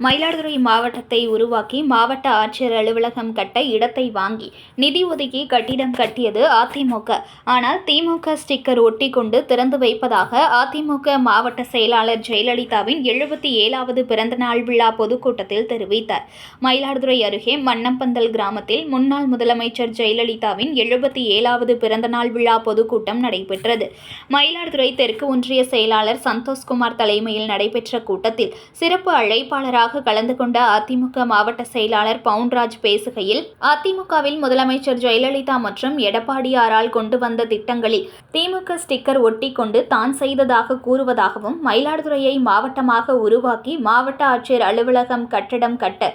மயிலாடுதுறை மாவட்டத்தை உருவாக்கி மாவட்ட ஆட்சியர் அலுவலகம் கட்ட இடத்தை வாங்கி நிதி ஒதுக்கி கட்டிடம் கட்டியது அதிமுக. ஆனால் திமுக ஸ்டிக்கர் ஒட்டி கொண்டு திறந்து வைப்பதாக அதிமுக மாவட்ட செயலாளர் ஜெயலலிதாவின் எழுபத்தி ஏழாவது பிறந்தநாள் விழா பொதுக்கூட்டத்தில் தெரிவித்தார். மயிலாடுதுறை அருகே மன்னம்பந்தல் கிராமத்தில் முன்னாள் முதலமைச்சர் ஜெயலலிதாவின் எழுபத்தி ஏழாவது பிறந்தநாள் விழா பொதுக்கூட்டம் நடைபெற்றது. மயிலாடுதுறை தெற்கு ஒன்றிய செயலாளர் சந்தோஷ்குமார் தலைமையில் நடைபெற்ற கூட்டத்தில் சிறப்பு அழைப்பாளராக கலந்து கொண்ட அதிமுக மாவட்ட செயலாளர் பவுன்ராஜ் பேசுகையில் அதிமுகவில் முதலமைச்சர் ஜெயலலிதா மற்றும் எடப்பாடியாரால் கொண்டு வந்த திட்டங்களில் திமுக ஸ்டிக்கர் ஒட்டி கொண்டு தான் செய்ததாக கூறுவதாகவும் மயிலாடுதுறையை மாவட்டமாக உருவாக்கி மாவட்ட ஆட்சியர் அலுவலகம் கட்டடம் கட்ட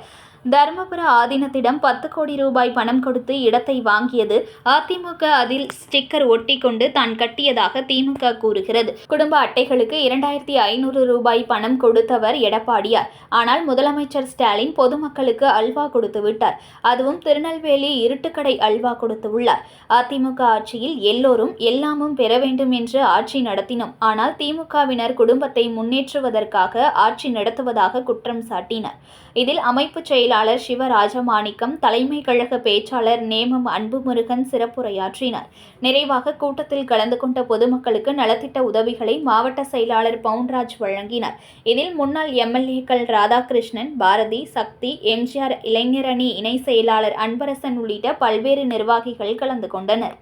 தருமபுர ஆதீனத்திடம் பத்து கோடி ரூபாய் பணம் கொடுத்து இடத்தை வாங்கியது அதிமுக அதில் ஸ்டிக்கர் ஒட்டி கொண்டு தான் கட்டியதாக திமுக கூறுகிறது. குடும்ப அட்டைகளுக்கு இரண்டாயிரத்தி ஐநூறு ரூபாய் பணம் கொடுத்தவர் எடப்பாடியார். ஆனால் முதலமைச்சர் ஸ்டாலின் பொதுமக்களுக்கு அல்வா கொடுத்து விட்டார். அதுவும் திருநெல்வேலி இருட்டுக்கடை அல்வா கொடுத்து உள்ளார். அதிமுக ஆட்சியில் எல்லோரும் எல்லாமும் பெற வேண்டும் என்று ஆட்சி நடத்தினோம். ஆனால் திமுகவினர் குடும்பத்தை முன்னேற்றுவதற்காக ஆட்சி நடத்துவதாக குற்றம் சாட்டினர். இதில் அமைப்பு செயலாளர் சிவராஜமாணிக்கம் தலைமை கழக பேச்சாளர் நேமம் அன்புமுருகன் சிறப்புரையாற்றினார். நிறைவாக கூட்டத்தில் கலந்து கொண்ட பொதுமக்களுக்கு நலத்திட்ட உதவிகளை மாவட்ட செயலாளர் பவுன்ராஜ் வழங்கினார். இதில் முன்னாள் எம்எல்ஏக்கள் ராதாகிருஷ்ணன் பாரதி சக்தி எம்ஜிஆர் இளைஞரணி இணை செயலாளர் அன்பரசன் உள்ளிட்ட பல்வேறு நிர்வாகிகள் கலந்து கொண்டனர்.